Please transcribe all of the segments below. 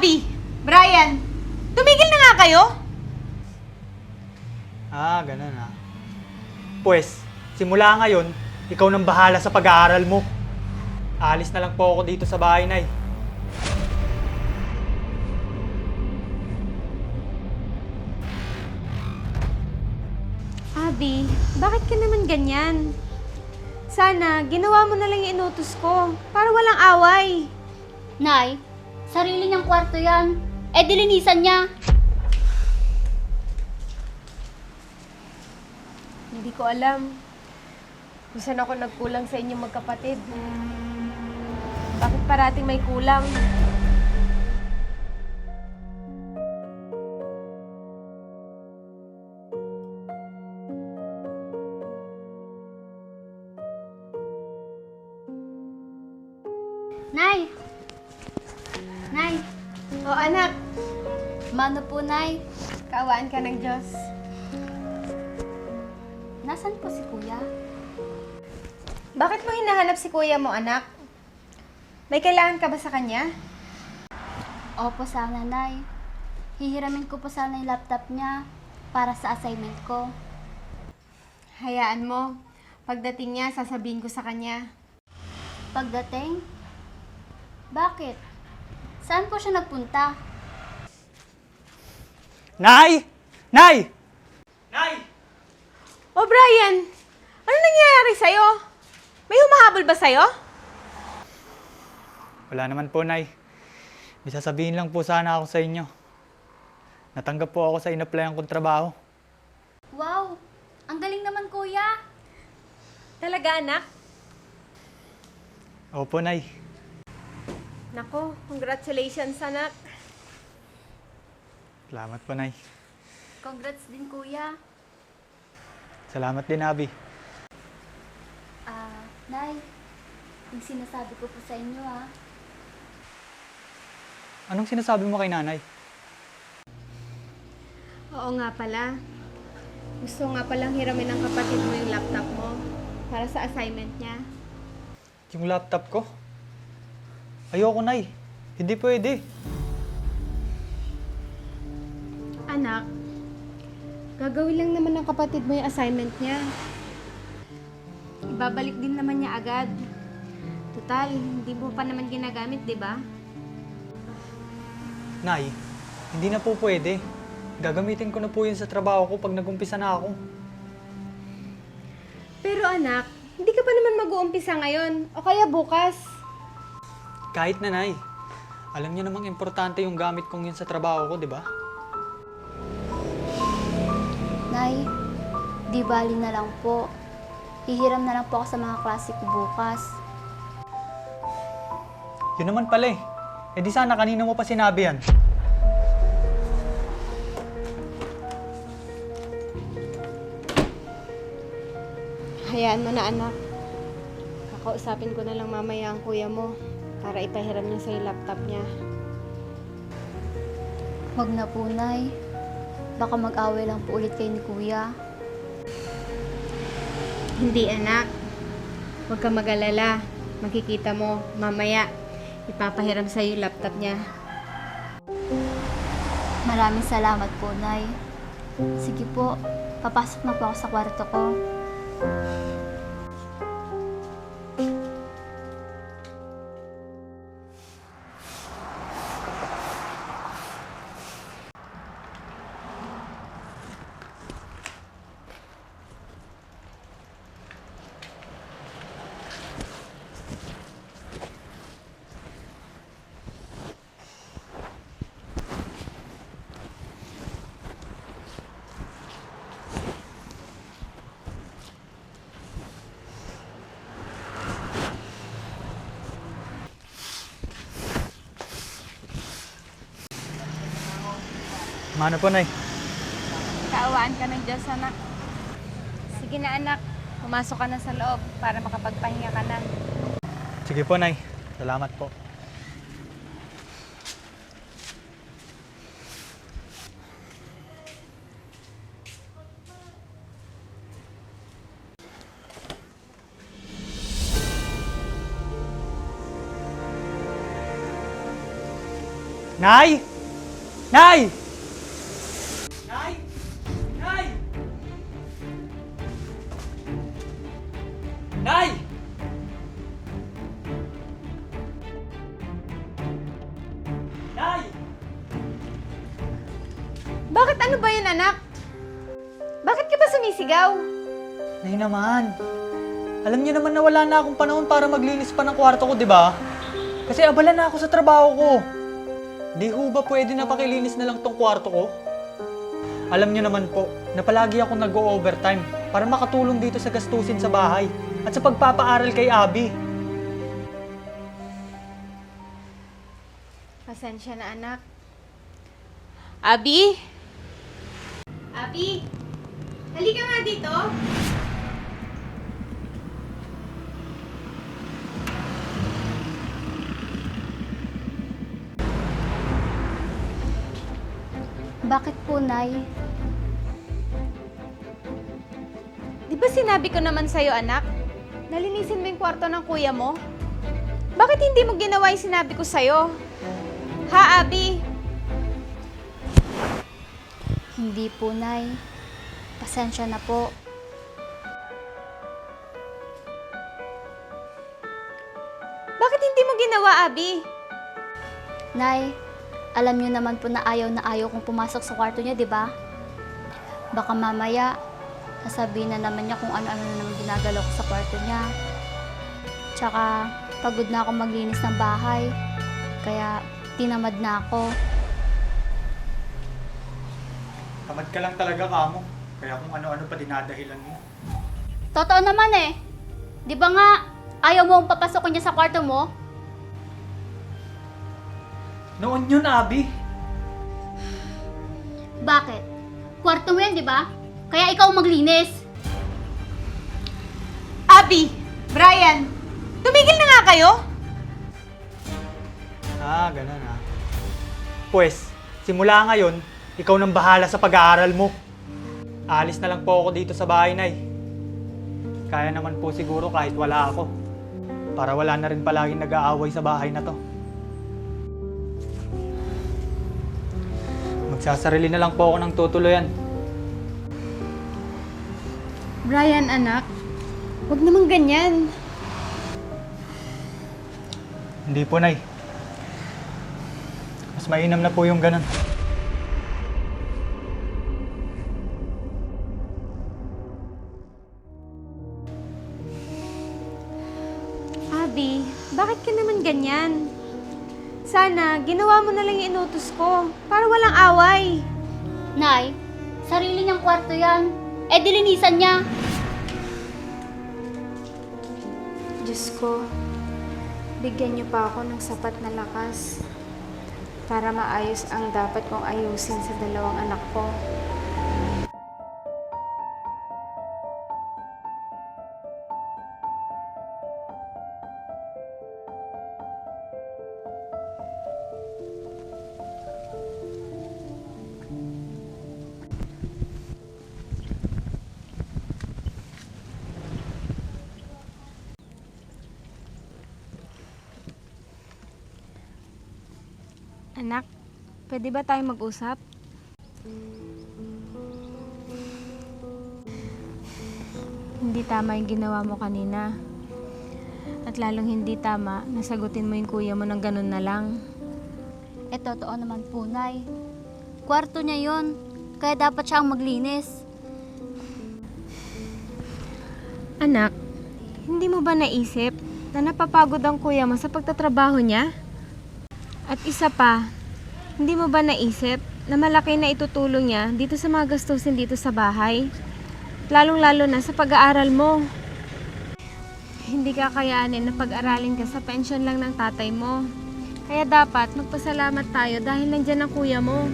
Abby! Brian! Tumigil na nga kayo! Ah, ganun ah. Pues, simula ngayon, ikaw nang bahala sa pag-aaral mo. Alis na lang po ako dito sa bahay, Nay. Abby, bakit ka naman ganyan? Sana, ginawa mo na lang yung inutos ko para walang away. Nay, sarili niyang kwarto yan. Eh, dilinisan niya. Hindi ko alam kung saan ako nagkulang sa inyong magkapatid. Bakit parating may kulang? Kaawaan ka ng Diyos. Nasaan po si Kuya? Bakit mo hinahanap si kuya mo, anak? May kailangan ka ba sa kanya? Opo sana, Nay. Hihiramin ko po sana yung laptop niya para sa assignment ko. Hayaan mo. Pagdating niya, sasabihin ko sa kanya. Pagdating? Bakit? Saan po siya nagpunta? Nay! Nay! Nay! O Brian, ano nangyayari sa'yo? May humahabol ba sa'yo? Wala naman po, Nay. May sasabihin lang po sana ako sa inyo. Natanggap po ako sa inaplayan kong trabaho. Wow! Ang galing naman, Kuya! Talaga, anak? Opo, Nay. Nako, congratulations, anak. Salamat po, Nay. Congrats din, Kuya. Salamat din, Abby. Ah, Nay, yung sinasabi ko po sa inyo, ah. Anong sinasabi mo kay nanay? Oo nga pala. Gusto nga palang hiramin ng kapatid mo yung laptop mo para sa assignment niya. Yung laptop ko? Ayoko, Nay. Hindi pwede. Gagawin lang naman ng kapatid mo yung assignment niya. Ibabalik din naman niya agad. Total, hindi mo pa naman ginagamit, di ba? Nay, hindi na po pwede. Gagamitin ko na po yun sa trabaho ko pag nagumpisa na ako. Pero anak, hindi ka pa naman mag-uumpisa ngayon o kaya bukas. Kahit na, Nay. Alam niyo namang importante yung gamit kong yun sa trabaho ko, di ba? Nay, di bali na lang po. Hihiram na lang po ako sa mga klase ko bukas. Yun naman pala eh. Eh di sana kanina mo pa sinabi yan. Hayaan mo na anak. Kakausapin ko na lang mamaya ang kuya mo para ipahiram niya sa laptop niya. Huwag na po, Nay. Baka mag-away lang po ulit kayo ni Kuya. Hindi anak. Huwag ka mag-alala. Makikita mo mamaya. Ipapahiram sa yung laptop niya. Maraming salamat po, Nay. Sige po, papasok na po ako sa kwarto ko. Mano po, Nay? Kaawaan ka ng Diyos, anak. Sige na, anak. Pumasok ka na sa loob para makapagpahinga ka na. Sige po, Nay. Salamat po. Nay! Nay! Nay! Alam niyo naman na wala na akong panahon para maglinis pa ng kwarto ko, di ba? Kasi abala na ako sa trabaho ko. Di ho ba pwede na pakilinis na lang tong kwarto ko? Alam niyo naman po, na palagi ako nag-overtime para makatulong dito sa gastusin sa bahay at sa pagpapaaral kay Abby. Pasensya na anak. Abi? Abi? Halika nga dito. Bakit po, Nay? Di ba sinabi ko naman sa'yo, anak? Nalinisin mo yung kwarto ng kuya mo? Bakit hindi mo ginawa yung sinabi ko sa'yo? Ha, Abi? Hindi po, Nay. Pasensya na po. Bakit hindi mo ginawa, Abi? Nay, alam niyo naman po na ayaw na ayaw kong pumasok sa kwarto niya, di ba? Baka mamaya, sasabihin na naman niya kung ano-ano na naman ginagalaw ko sa kwarto niya. Tsaka, pagod na ako maglinis ng bahay. Kaya, tinamad na ako. Tamad ka lang talaga, kamo. Kaya kung ano-ano pa dinadahilan mo. Totoo naman eh. Di ba nga, ayaw mo akong papasokin niya sa kwarto mo? Noon yun, Abby. Bakit? Kwarto mo yan, di ba? Kaya ikaw maglinis. Abi! Brian! Tumigil na nga kayo! Ah, ganun ah. Pwes, simula ngayon, ikaw nang bahala sa pag-aaral mo. Alis na lang po ako dito sa bahay, Nay. Kaya naman po siguro kahit wala ako. Para wala na rin palaging nag-aaway sa bahay na to. Magsasarili na lang po ako ng tutuluyan. Brian, anak. Huwag naman ganyan. Hindi po, Nay. Mas mainam na po yung ganun. Abi, bakit ka naman ganyan? Sana, ginawa mo na lang yung inutos ko para walang away. Nay, sarili niyang kwarto yan. Eh, dilinisan niya. Diyos ko, bigyan niyo pa ako ng sapat na lakas para maayos ang dapat kong ayusin sa dalawang anak ko. Anak, pwede ba tayo mag-usap? Hindi tama yung ginawa mo kanina. At lalong hindi tama, nasagutin mo yung kuya mo ng ganun na lang. Eh, totoo naman po, Nay. Kwarto niya yon, kaya dapat siya ang maglinis. Anak, hindi mo ba naisip na napapagod ang kuya mo sa pagtatrabaho niya? At isa pa, hindi mo ba naisip na malaki na itutulong niya dito sa mga gastusin dito sa bahay? Lalong-lalo na sa pag-aaral mo. Hindi ka kayanin na pag-aralin ka sa pension lang ng tatay mo. Kaya dapat magpasalamat tayo dahil nandyan ang kuya mo.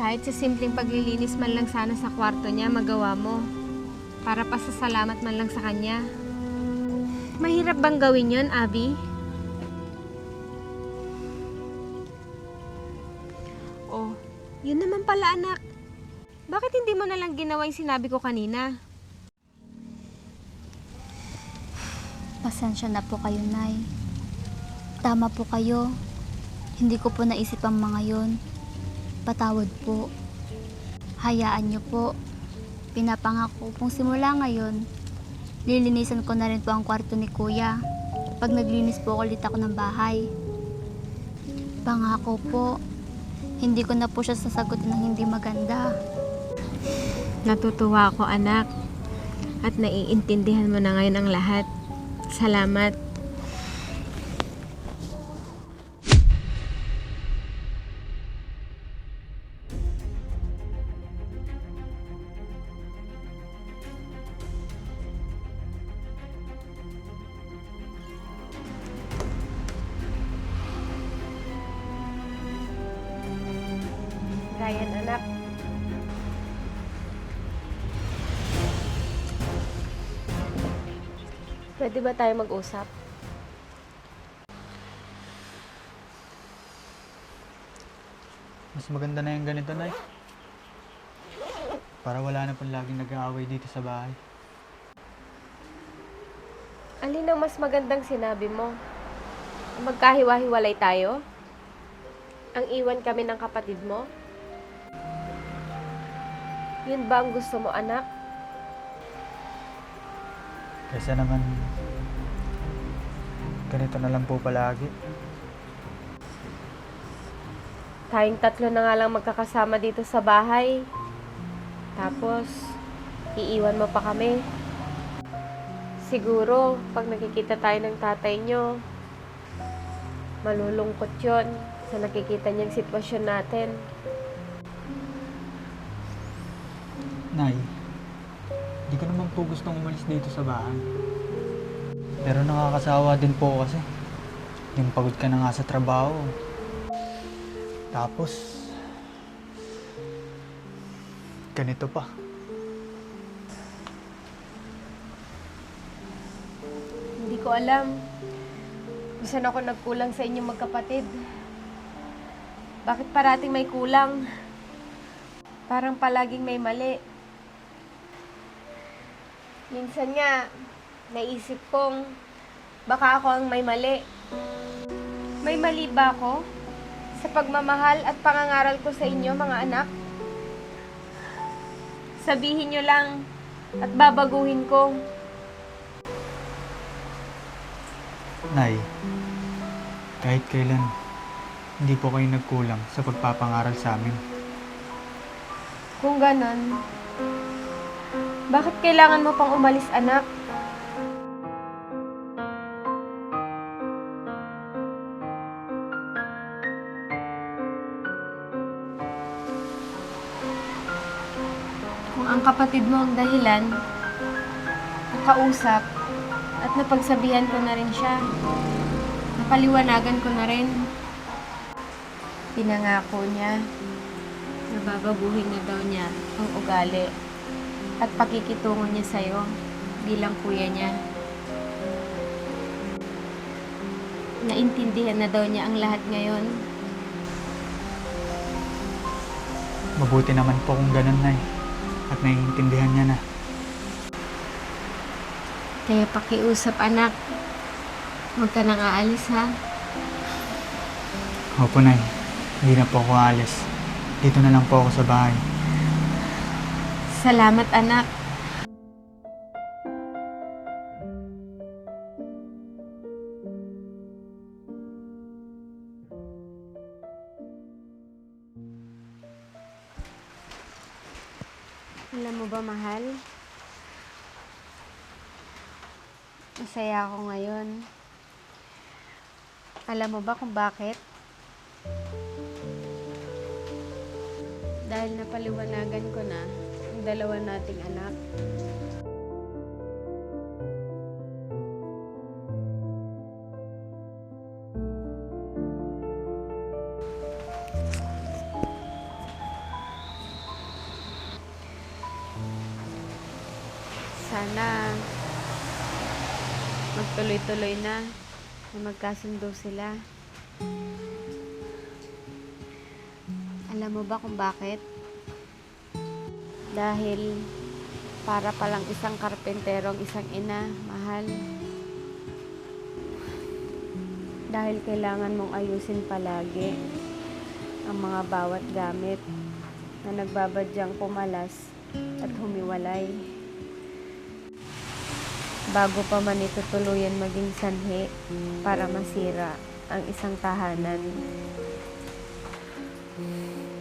Kahit sa simpleng paglilinis man lang sana sa kwarto niya, magawa mo. Para pasasalamat man lang sa kanya. Mahirap bang gawin yon, Abby? Yun naman pala anak. Bakit hindi mo na lang ginawa yung sinabi ko kanina? Pasensya na po kayo, Nay. Tama po kayo. Hindi ko po naisip ang mga yon. Patawad po. Hayaan niyo po. Pinapangako pong simula ngayon, lilinisan ko na rin po ang kwarto ni kuya pag naglinis po ulit ako ng bahay. Pangako po, hindi ko na po siya sasagutin ng hindi maganda. Natutuwa ako anak. At naiintindihan mo na ngayon ang lahat. Salamat. Pwede ba tayo mag-usap? Mas maganda na yung ganito, Nay. Para wala na pong laging nag-aaway dito sa bahay. Alin ang mas magandang sinabi mo? Magkahiwa-hiwalay tayo? Ang iwan kami ng kapatid mo? Yun ba ang gusto mo, anak? Kaysa naman, ganito na lang po palagi. Tayong tatlo na nga lang magkakasama dito sa bahay. Tapos, iiwan mo pa kami. Siguro, pag nakikita tayo ng tatay nyo, malulungkot yon sa nakikita niyang sitwasyon natin. Nay, di ko naman po gustong umalis dito sa bahay. Pero nakakasawa din po kasi. Yung pagod ka na nga sa trabaho. Tapos, ganito pa. Hindi ko alam. Bisan ako nagkulang sa inyong magkapatid. Bakit parating may kulang? Parang palaging may mali. Minsan nga, naisip kong baka ako ang may mali. May mali ba ako sa pagmamahal at pangangaral ko sa inyo, mga anak? Sabihin nyo lang at babaguhin ko. Nay, kahit kailan, hindi po kayo nagkulang sa pagpapangaral sa amin. Kung ganon, bakit kailangan mo pang umalis, anak? Ang kapatid mo ang dahilan, nakausap, at napagsabihan ko na rin siya. Napaliwanagan ko na rin. Pinangako niya na babaguhin na daw niya ang ugali at pakikitungo niya sa'yo bilang kuya niya. Naintindihan na daw niya ang lahat ngayon. Mabuti naman po kung ganun, Nay. At naiintindihan niya na. Kaya pakiusap anak. Huwag ka nang aalis ha. Opo, Nay. Hindi na po ako alis. Dito na lang po ako sa bahay. Salamat anak. Masaya ako ngayon. Alam mo ba kung bakit? Dahil napaliwanagan ko na ang dalawa nating anak. Magtuloy-tuloy na na magkasundo sila. Alam mo ba kung bakit? Dahil para palang isang karpentero ang isang ina, mahal. dahil kailangan mong ayusin palagi ang mga bawat gamit na nagbabadyang pumalas at humiwalay. Bago pa man ito tuluyan maging sanhi para masira ang isang tahanan.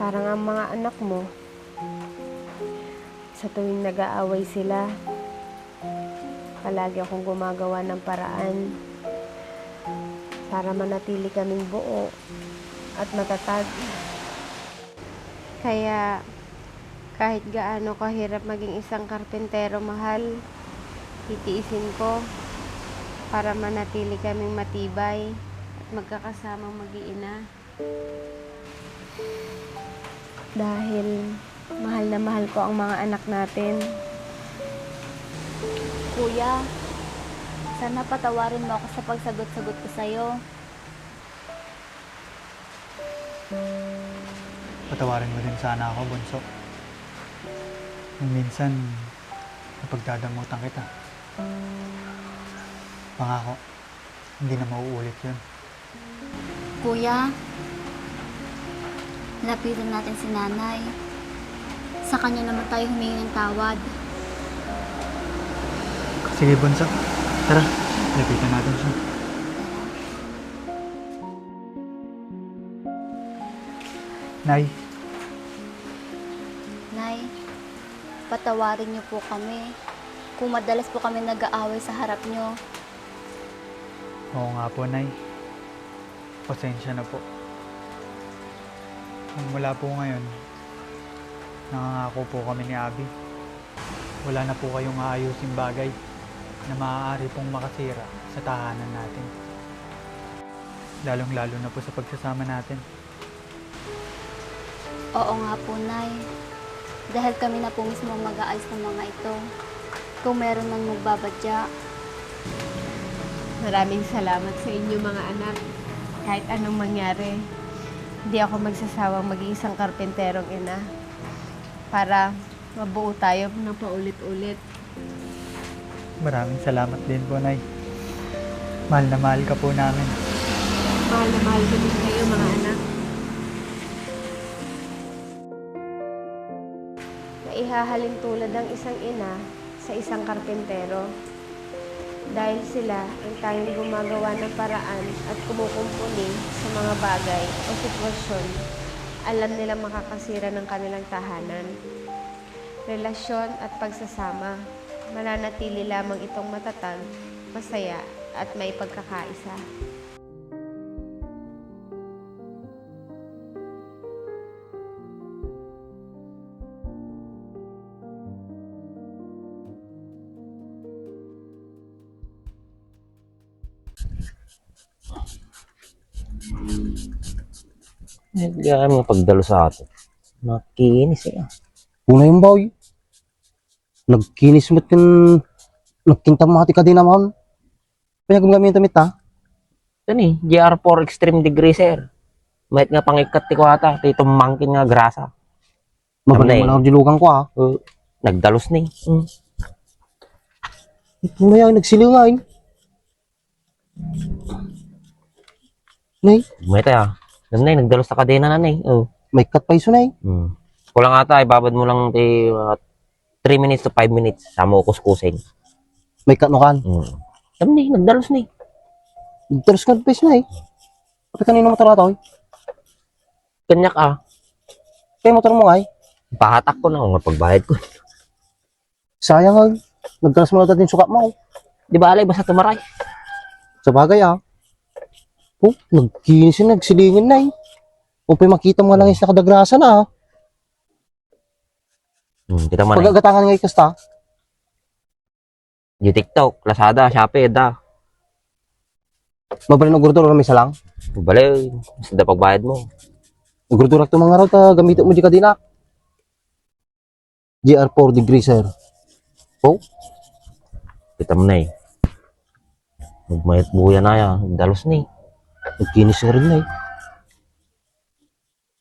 Parang ang mga anak mo, sa tuwing nag-aaway sila, palagi akong gumagawa ng paraan para manatili kaming buo at matatag. Kaya kahit gaano kahirap maging isang karpentero mahal, titiisin ko para manatili kaming matibay at magkakasamang mag-iina. Dahil mahal na mahal ko ang mga anak natin. Kuya, sana patawarin mo ako sa pagsagot-sagot ko sa'yo. Patawarin mo din sana ako, Bunso. Minsan, napagdadamutan kita. Pangako, hindi na mauulit yun. Kuya, lapitan natin si nanay. Sa kanya naman tayo humingi ng tawad. Sige, Bunso. Tara, lapitan natin siya. Nay, Nay, patawarin niyo po kami. Kung madalas po kami nag-aaway sa harap niyo. oo nga po, Nay. Pasensya na po. Mula po ngayon, nangangako po kami ni Abby. Wala na po kayong aayusing bagay na maaari pong makasira sa tahanan natin. Lalong-lalo na po sa pagsasama natin. Oo nga po, Nay. Dahil kami na po mismo mag-aayos ng mga ito. Kung meron nang magbabadya, Maraming salamat sa inyo mga anak. Kahit anong mangyari, hindi ako magsasawang maging isang karpenterong ina para mabuo tayo ng paulit-ulit. Maraming salamat din po, Nay. Mahal na mahal ka po namin. Mahal na mahal ko din kayo mga anak. Naihahalin tulad ang isang ina sa isang karpentero. Dahil sila ang tayong gumagawa ng paraan at kumukumpuni sa mga bagay o sitwasyon, alam nilang makakasira ng kanilang tahanan. Relasyon at pagsasama, mananatili lamang itong matatag, masaya at may pagkakaisa. Eh, Hindi kaya mga pagdalo sa atin. Makinis eh. Una yung boy. Nagkinis mo't yung nagkintamati ka din naman. Kaya gumagamit tamit ha. Yan eh, GR4 Extreme Degree sir. Mahit nga pangikat ti ko ata. Ito mangkin nga grasa. Tamay. mo na dilugan ko ha. Uh, nagdalos ni. Mm. Ito na yan, nagsilingain. Nay, Mahit ah. Nanay, nagdalos sa kadena na nay. Oh. may cut pa iso nay. Mm. Kulang ata, ibabad mo lang ti mga 3 minutes to 5 minutes. Sama ko kuskusin. May cut no kan. Mm. Yan ni, nagdalos ni. Terus ka pa iso nay. Kapag kanino motor na to? oy? Kanyak ah. Kaya motor mo ay. Pahatak ko na kung pagbayad ko. Sayang ay. Nagkaras mo na dating sukat mo. Di ba alay, basta tumaray. Sa bagay ha. Oh, nagkinis yun, nagsilingin nay. Kung pa makita mo lang yung nakadagrasa na ha. Hmm, kita man eh. Pagagatangan ngay kasta. Di TikTok, Lazada, Shopee, da. Mabalin og gurdura may salang. Balay, basta pagbayad mo. Gurdura to mga raw ta gamitin mo di ka dina. GR4 degree sir. Oh, Kita mo na eh. Magmayat buya na yan. Dalos na eh. Nagkinis na na eh.